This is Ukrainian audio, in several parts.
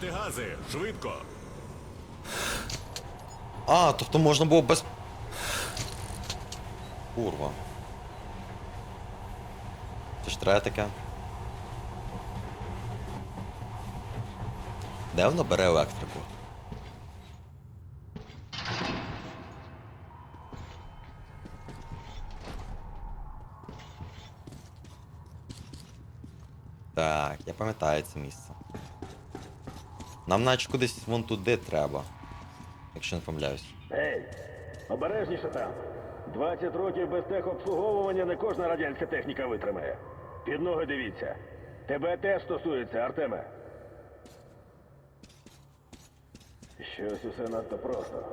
Протигази, швидко. А, тобто можна було без. Курва. Це ж треба таке. Де воно бере електрику? Так, я пам'ятаю це місце. Нам наче кудись вон туди треба. Якщо не помиляюсь. Ей, обережніше там. 20 років без техобслуговування не кожна радянська техніка витримає. Під ноги дивіться. Тебе теж стосується, Артеме. Щось усе надто просто.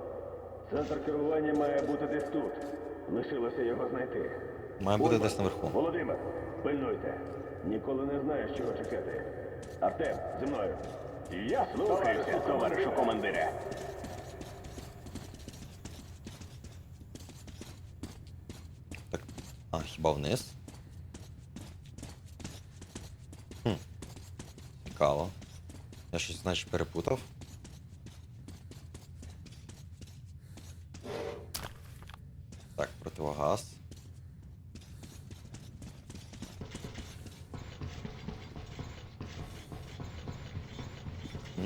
Центр керування має бути десь тут. Лишилося його знайти. Має бути десь наверху. Володимир, пильнуйте. Ніколи не знаєш, чого чекати. Артем, зі мною. Я слухаюся, товаришу командире. Так. А, хіба вниз? Хм. Цікаво. Я щось, значить, перепутав. Так, противогаз.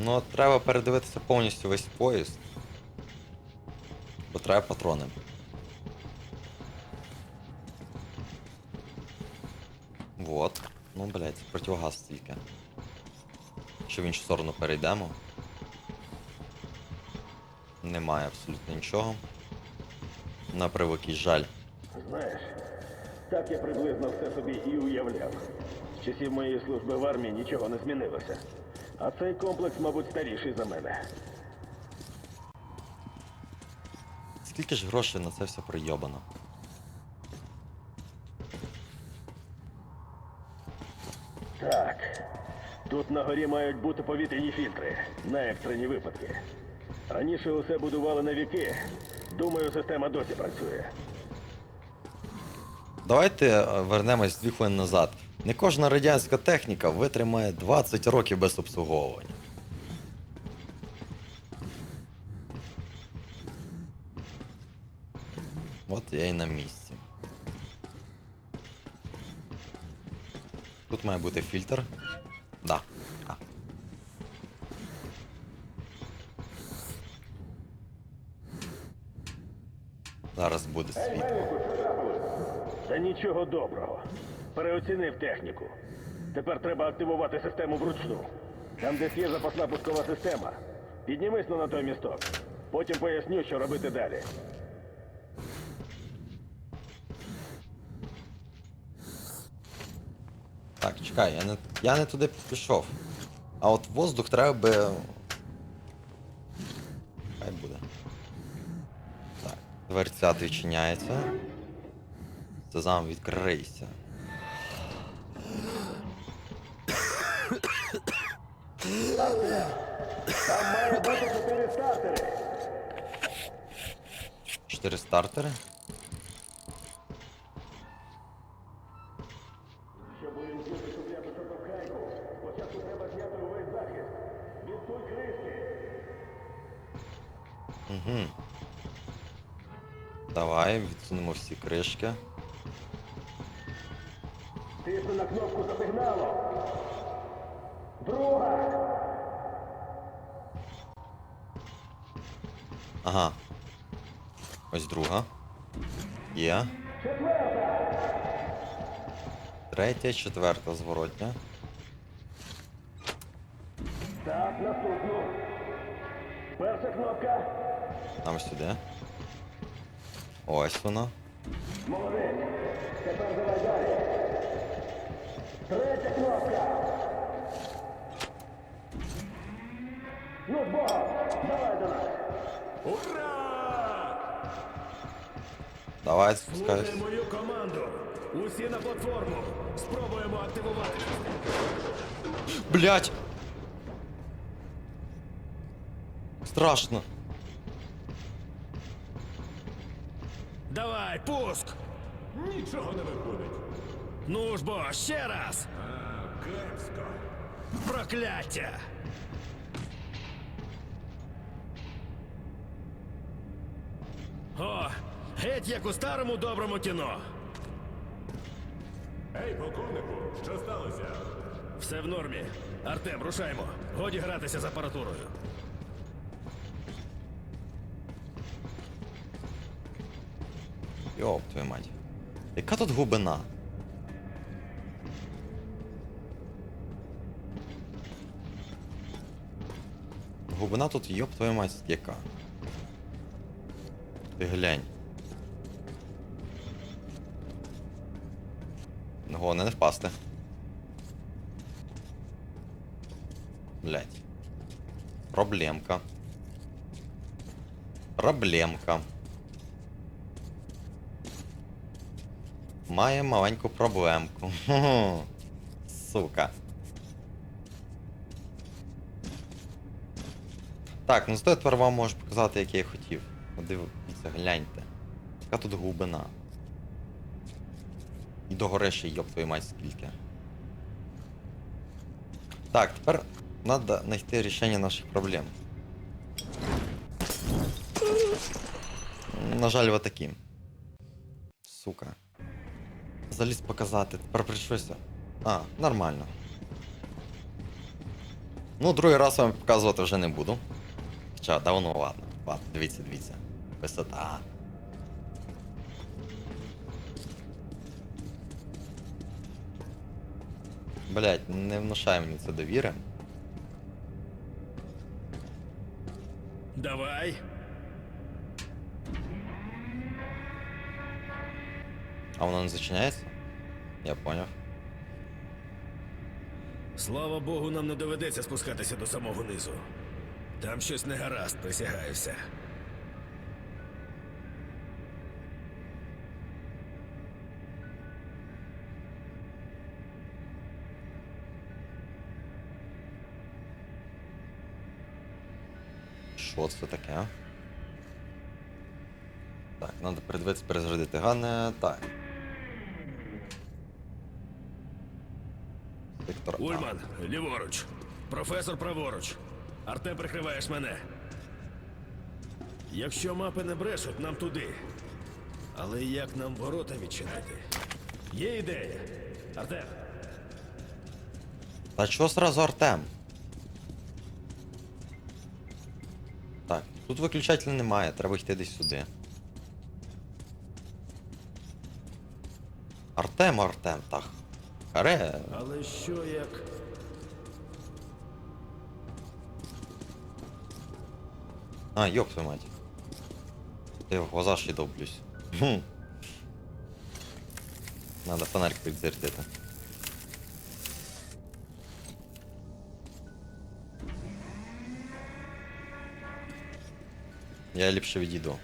Ну, треба передивитися повністю весь поїзд. Бо треба патрони. Вот. Ну, блядь, противогаз тільки. Що в іншу сторону перейдемо. Немає абсолютно нічого. На превеликий жаль. Знаєш, так я приблизно все собі і уявляв. З часів моєї служби в армії нічого не змінилося. А цей комплекс, мабуть, старіший за мене. Скільки ж грошей на це все прийобано? Так. Тут на горі мають бути повітряні фільтри на екстрені випадки. Раніше усе будували на віки. Думаю, система досі працює. Давайте е, вернемось дві хвилини назад. Не кожна радянська техніка витримає 20 років без обслуговування. От я і на місці. Тут має бути фільтр. Да. А. Зараз буде світло. Та нічого доброго. Переоцінив техніку. Тепер треба активувати систему вручну. Там десь є запасна пускова система. Піднімись на той місток. Потім поясню, що робити далі. Так, чекай, я не, я не туди пішов. А от воздух треба би. Хай буде. Так, дверцят відчиняється. Сезам відкрийся. 4 стартери. Угу. Давай, відсунемо всі кришки. Тисни на кнопку за сигналу. Друга. Ага, Ось друга. Є. Третя, четверта зворотня. Так, наступну. Перша кнопка. Там сюди. Ось вона. Молодець. Тепер давай далі. Третя кнопка. Давай, спускайся. мою команду. Усі на платформу. Спробуємо активувати. Блять! Страшно. Давай, пуск! Нічого не виходить. Ну ж бо, ще раз! А, кепсько. Прокляття! О, геть як у старому доброму кіно. Ей, полковнику, що сталося? Все в нормі. Артем, рушаймо. Годі гратися з апаратурою. Йоп, твою мать. Яка тут глибина? Глибина тут, йоп, твою мать, яка. Ти глянь. Головне не впасти. Блять. Проблемка. Проблемка. Має маленьку проблемку. Сука. Так, ну зато я тепер вам можу показати, як я хотів. От Дивіться, гляньте. Яка тут глибина. І догори ще йоп твою мать скільки. Так, тепер треба знайти рішення наших проблем. На жаль, вот такі. Сука. Заліз показати, тепер прийшлося. А, нормально. Ну, другий раз вам показувати вже не буду. Хоча, давно, ладно. Ладно, дивіться, дивіться. Висота. Блять, не внушай мені це довіри. Давай. А воно не зачиняється? Я поняв. Слава Богу, нам не доведеться спускатися до самого низу. Там щось не гаразд, присягаюся. Що це таке? Так, треба передивитися, перезарядити гане. Так. Сектор А. Ульман, ліворуч. Професор праворуч. Артем прикриваєш мене. Якщо мапи не брешуть, нам туди. Але як нам ворота відчинити? Є ідея. Артем, Та чого сразу Артем? Тут виключателя немає, треба йти десь сюди. Артем, Артем, так. Харе. але що як. А, ёб твою мать. Я в глаза ще долблюсь. Хм. Надо фонарик підзарядити. Я ліпше відійду.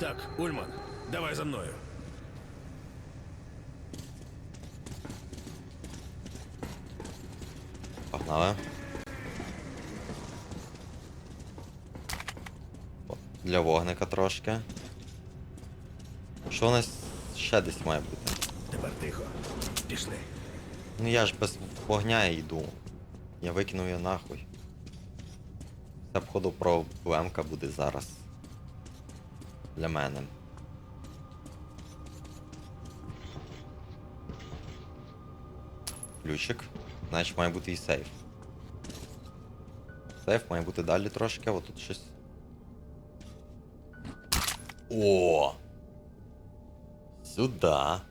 Так, Ульман, давай за мною. Погнали. Для вогника трошки. Що у нас ще десь має бути? Тепер тихо. Пішли. Ну я ж без вогня йду. Я викинув її нахуй. Це походу проблемка буде зараз. Для мене. Ключик. Значить має бути і сейф. Сейф має бути далі трошки, а тут щось. О! Сюда.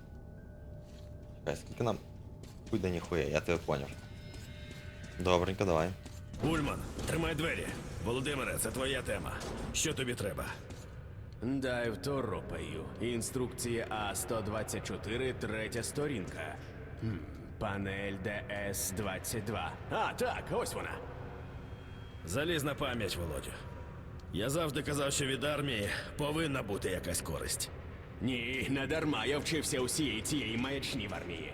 Чекай, скільки нам. Хуй да ніхуя, я тебе поняв. Добренько, давай. Ульман, тримай двері. Володимире, це твоя тема. Що тобі треба? Дай второпаю. Інструкція А-124, третя сторінка. Хм, Панель ДС-22. А, так, ось вона. Залізна пам'ять, Володю. Я завжди казав, що від армії повинна бути якась користь. Ні, не дарма я вчився усієї цієї маячні в армії.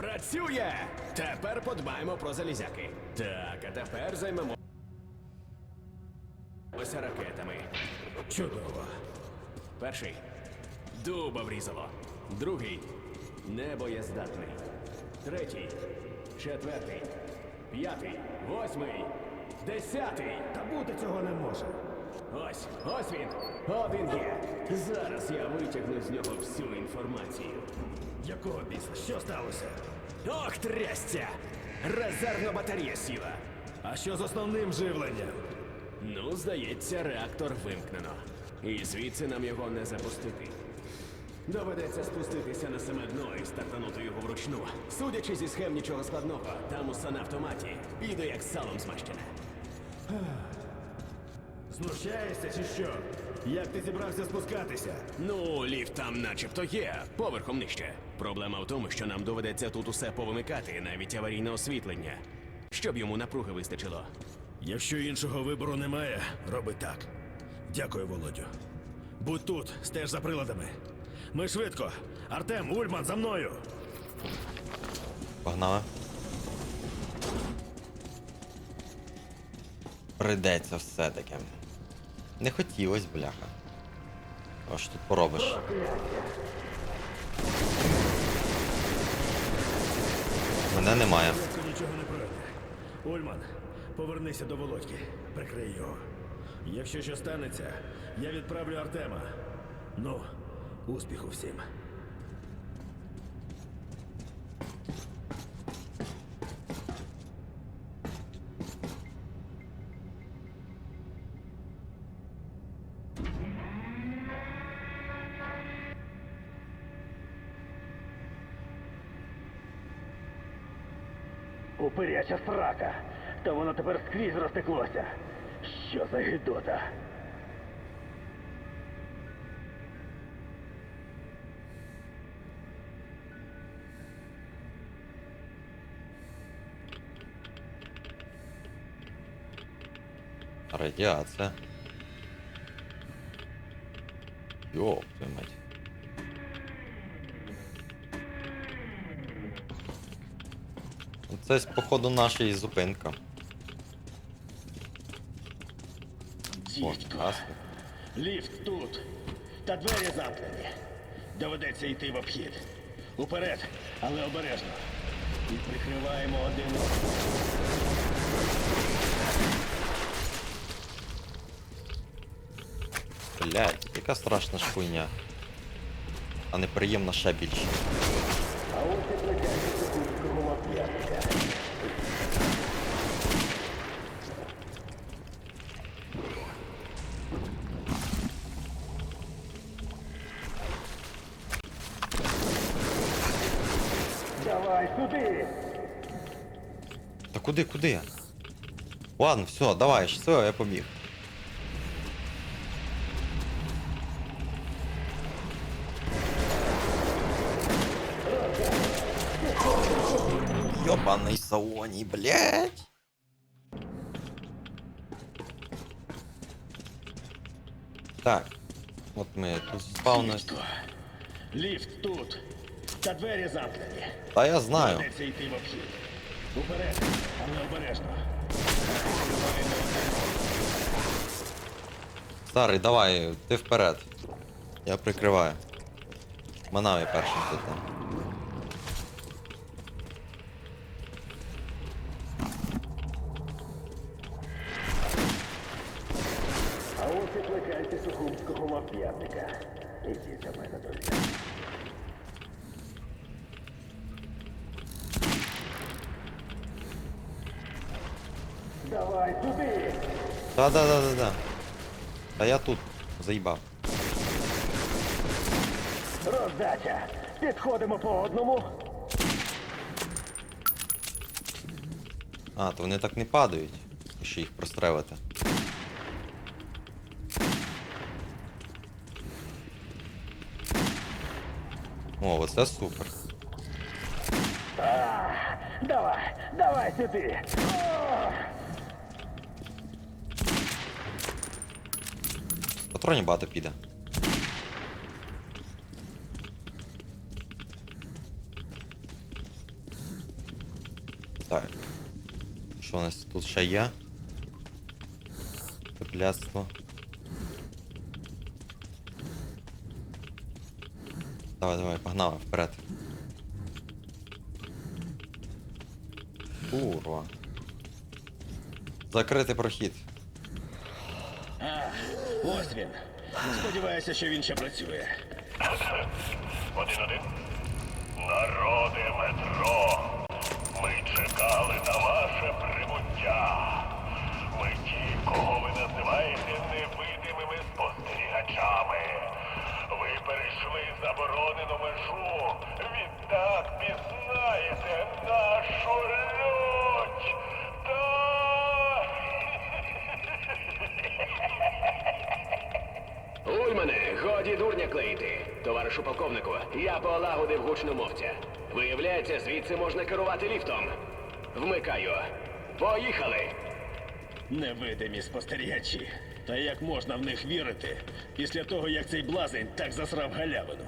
Працює! Тепер подбаємо про залізяки. Так, а тепер займемо. Ось ракетами. Чудово. Перший дуба врізало. Другий небоєздатний. Третій. Четвертий. п'ятий, восьмий, десятий. Та бути цього не може. Ось, ось він. Один є. Зараз я витягну з нього всю інформацію. Якого біса? Що сталося? Ох, трясця! Резервна батарея сіла. А що з основним живленням? Ну, здається, реактор вимкнено. І звідси нам його не запустити. Доведеться спуститися на саме дно і стартанути його вручну. Судячи зі схем нічого складного, там усе на автоматі. Піде як салом змащене. Знущаєшся чи що? Як ти зібрався спускатися? Ну, ліфт там начебто є, поверхом нижче. Проблема в тому, що нам доведеться тут усе повимикати, навіть аварійне освітлення, щоб йому напруги вистачило. Якщо іншого вибору немає, роби так. Дякую, Володю. Будь тут, стеж за приладами. Ми швидко. Артем, Ульман, за мною. Погнали. Прийдеться все-таки. Не хотілось, бляха. А що тут поробиш? Мене немає. Нічого не пройде. Ульман, повернися до Володьки. Прикрий його. Якщо що станеться, я відправлю Артема. Ну, успіху всім. Упиряча срака. Та воно тепер скрізь розтеклося. Що за гидота? Радіація. Йоп, твою мать. Це походу наша і зупинка. О, Дідько. класно. Ліфт тут. Та двері замкнені. Доведеться йти в обхід. Уперед, але обережно. І прикриваємо один одного. Блять, яка страшна ж хуйня. А неприємна ще більше. А ось і. Давай сюди! Та куди, куди? Ладно, все, давай, все, я побіг. Ёбаный Саони, блядь. Так, от ми тут спавнились. Дідько. Ліфт тут. Та двері замкнені. Та я знаю. Доведеться йти в обхід. Уперед, але обережно. Старий, давай, ти вперед. Я прикриваю. Манав я першим тут. Плекайте сухумського мап'ятника. Ідіть за мене, друзі. Давай сюди! Та-да-да-да-да. Та я тут заїбав. Роздача! Підходимо по одному. А, то вони так не падають. Ще їх прострелити. О, оце супер. Давай, давай сюди. О! Патронів багато піде. Так. Що у нас тут ще є? Тепляцтво. Давай, давай, погнали, вперед. Курва. Закрити прохід. А, ось він. Сподіваюся, що він ще працює. Один-один. Народи метро. Ми чекали на ваше прибуття. Ми ті, кого ви називаєте я полагодив гучномовця. Виявляється, звідси можна керувати ліфтом. Вмикаю. Поїхали! Невидимі спостерігачі. Та як можна в них вірити після того, як цей блазень так засрав галявину?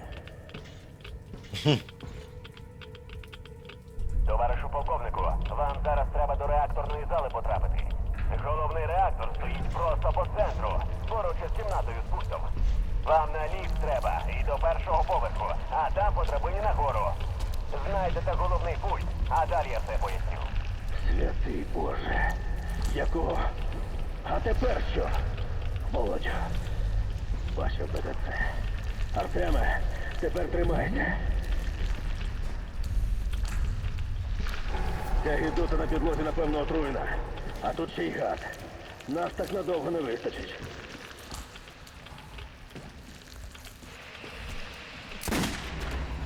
Товаришу полковнику, вам зараз треба до реакторної зали потрапити. Головний реактор стоїть просто по центру, поруч із кімнатою з пультом. Вам на ліфт треба і до першого поверху, а там по драбині нагору. Знайдете головний пульт, а далі я все поясню. Святий Боже. Якого? А тепер що? Володя. Бачив би це. Артеме, тепер тримайся. Ця гідота на підлозі, напевно, отруєна. А тут ще й гад. Нас так надовго не вистачить.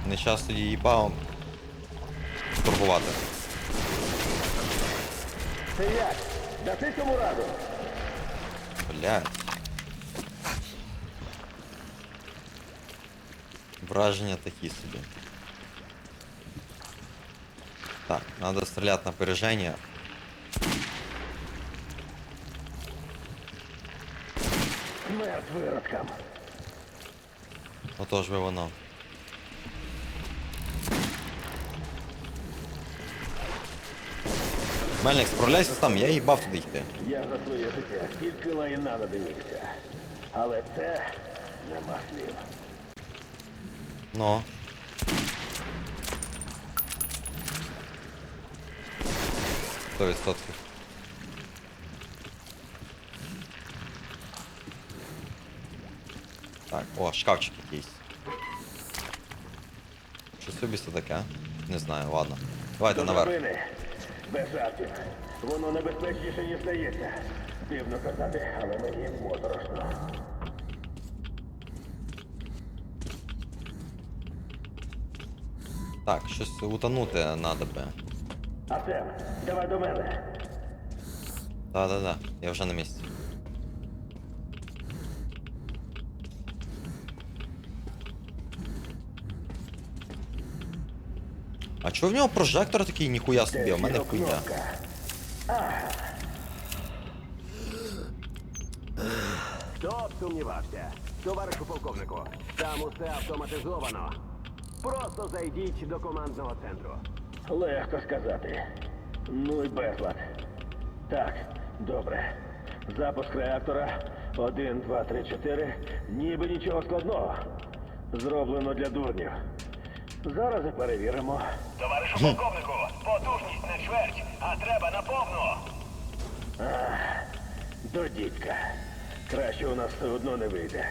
Не часто її бавом турбувати. Ти як? Даси цьому раду? Блядь. Враження такі собі. Так, надо стріляти на опереження. Смерть виродкам. Отож би воно. Мельник, справляйся там, я їбав туди йти. Я за своє життя тільки лайна надивився. Але це нема слів. Ну. Сто відсотків. Так, о, шкафчик якийсь. Що собі це таке? Не знаю, ладно. Давайте наверх. Без жартів. Воно небезпечніше, ніж здається. Дивно казати, але мені моторошно. Так, щось утонути надо би. Артем, давай до мене. Да-да-да, я вже на місці. А чого в нього прожектор такий ніхуя собі, а в мене хуйня. Хто б сумнівався? Товаришу полковнику, там усе автоматизовано. Просто зайдіть до командного центру. Легко сказати. Ну і безлад. Так, добре. Запуск реактора. Один, два, три, чотири. Ніби нічого складного. Зроблено для дурнів. Зараз і перевіримо. Товаришу полковнику, потужність не чверть, а треба на повну. До дідька. Краще у нас все одно не вийде.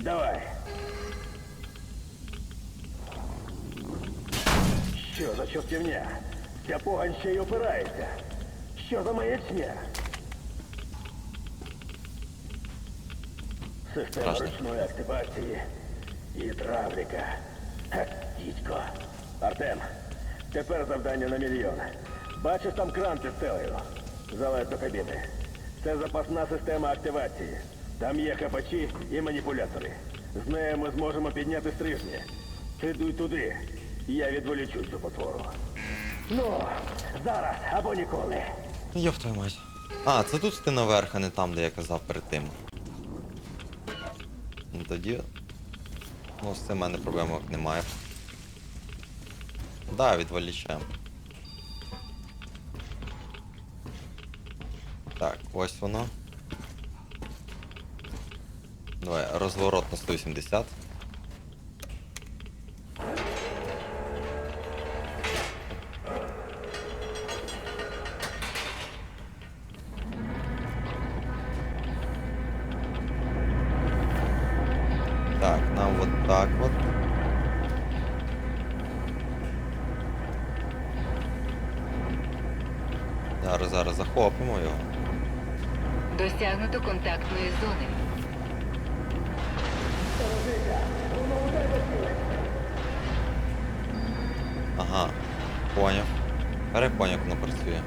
Давай. Що за чортівня? Ця погань ще й опирається. Що за маячня? Система ручної активації. Гідравліка. Ха, Дідько. Артем, тепер завдання на мільйон. Бачиш там кран під стелею? Залазь до кабіни. Це запасна система активації. Там є хапачі і маніпулятори. З нею ми зможемо підняти стрижні. Ти дуй туди. Я відволічу цю потвору. Ну, зараз або ніколи. Йоп твою мать. А, це тут ти наверх, а не там, де я казав перед тим. Ну тоді. Ну, з цим в мене проблемок немає. Да, відволічаємо. Так, ось воно. Давай, розворот на 180. Поняв. Перепоняв, як воно працює.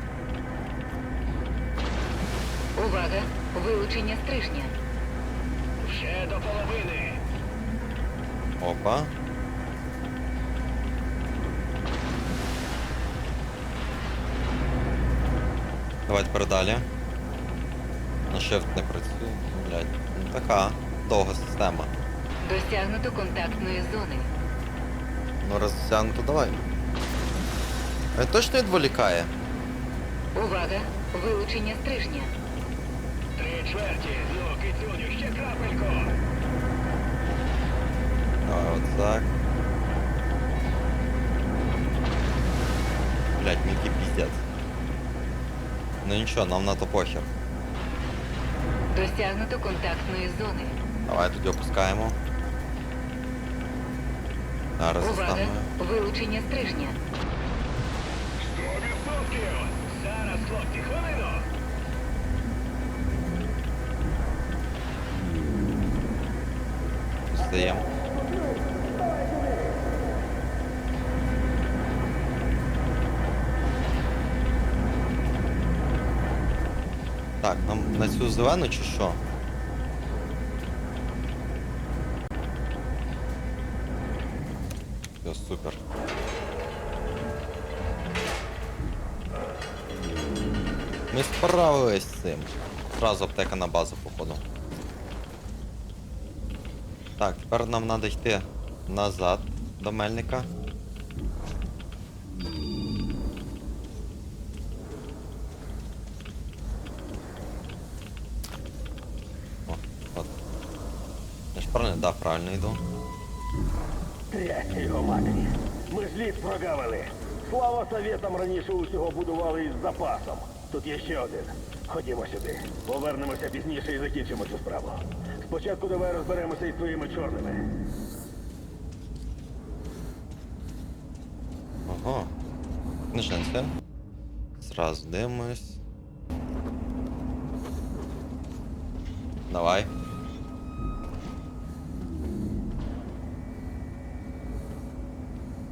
Увага! Вилучення стрижня. Ще до половини. Опа. Давай тепер далі. На shift не працює. Ну, Блядь. Ну така довга система. Досягнуто контактної зони. Ну розтягнуто давай. Він точно відволікає? Увага! Вилучення стрижня. Три чверті. Ну, кицюню, ще крапельку. Давай от так. Блять, Мікі піздець. Ну нічого, нам на то похер. Досягнуто контактної зони. Давай тоді опускаємо. Зараз Увага! Вилучення стрижня. Стаємо. Так, нам на цю зелену чи що? Все, супер. Ми справились з цим. Зразу аптека на базу, походу. Так, тепер нам треба йти назад до мельника. О, от. Я ж правильно, да, правильно йду. Трясся його матері. Ми ж ліс прогавили. Слава совєтам раніше усього будували із запасом. Тут є ще один. Ходімо сюди. Повернемося пізніше і закінчимо цю справу. Спочатку давай розберемося із твоїми чорними. Ого. Книженця. Зразу дивимось. Давай.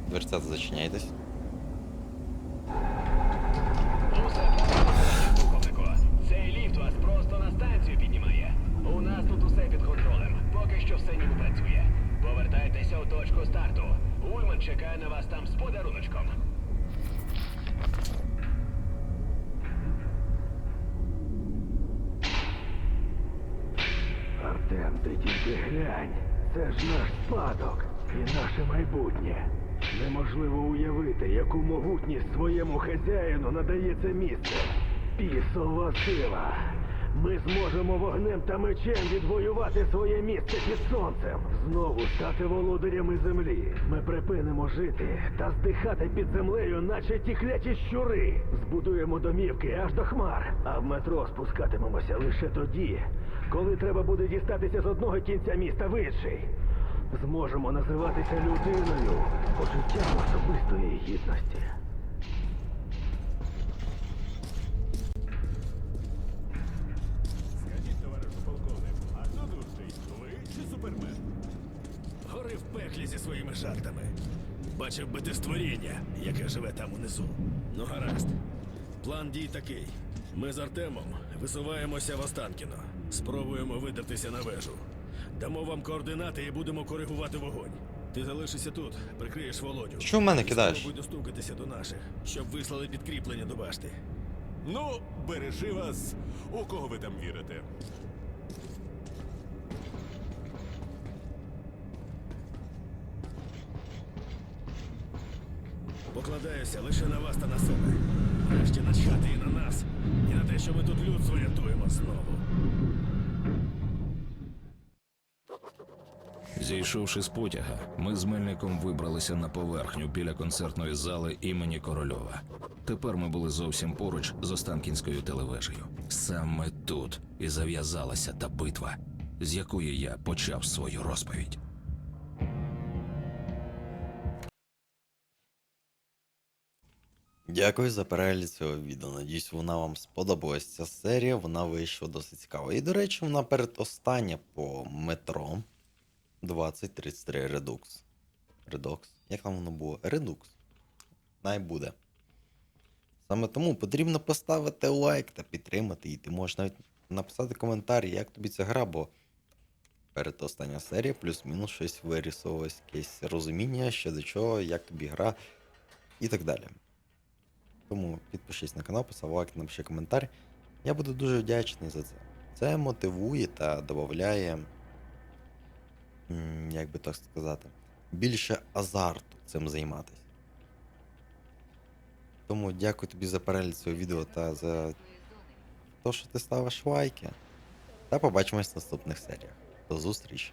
Дверцята зачиняйтесь. Полковнику, цей ліфт вас просто на станцію піднімає. У нас тут усе під контролем. Поки що все ніби працює. Повертайтеся у точку старту. Ульман чекає на вас там з подаруночком. Артем, ти тільки глянь. Це ж наш спадок і наше майбутнє. Неможливо уявити, яку могутність своєму хазяїну надає це місце. Пісова сила. Ми зможемо вогнем та мечем відвоювати своє місце під сонцем. Знову стати володарями землі. Ми припинимо жити та здихати під землею, наче ті кляті щури. Збудуємо домівки аж до хмар. А в метро спускатимемося лише тоді, коли треба буде дістатися з одного кінця міста в інший. Зможемо називатися людиною почуттям особистої гідності. Бачив би ти створіння, яке живе там унизу. Ну гаразд. План дій такий. Ми з Артемом висуваємося в Останкіно. Спробуємо видертися на вежу. Дамо вам координати і будемо коригувати вогонь. Ти залишишся тут, прикриєш Володю. Що в мене кидаєш? Спробуй достукатися до наших, щоб вислали підкріплення до башти. Ну, бережи вас. У кого ви там вірите? Покладаюся лише на вас та на себе. Врешті начхати і на нас, і на те, що ми тут людство рятуємо знову. Зійшовши з потяга, ми з Мельником вибралися на поверхню біля концертної зали імені Корольова. Тепер ми були зовсім поруч з Останкінською телевежею. Саме тут і зав'язалася та битва, з якої я почав свою розповідь. Дякую за перегляд цього відео. Надіюсь, вона вам сподобалась ця серія, вона вийшла досить цікава. І, до речі, вона передостання по метро 2033 Redux. Redux? Як там воно було? Redux. Най буде. Саме тому потрібно поставити лайк та підтримати її. Ти можеш навіть написати коментар, як тобі ця гра, бо передостання серія, плюс-мінус щось вирісувалось, якесь розуміння щодо чого, як тобі гра і так далі. Тому підпишись на канал, постав лайк, напиши коментар. Я буду дуже вдячний за це. Це мотивує та додає, як би так сказати, більше азарту цим займатися. Тому дякую тобі за перегляд цього відео та за те, що ти ставиш лайки. Та побачимось в наступних серіях. До зустрічі!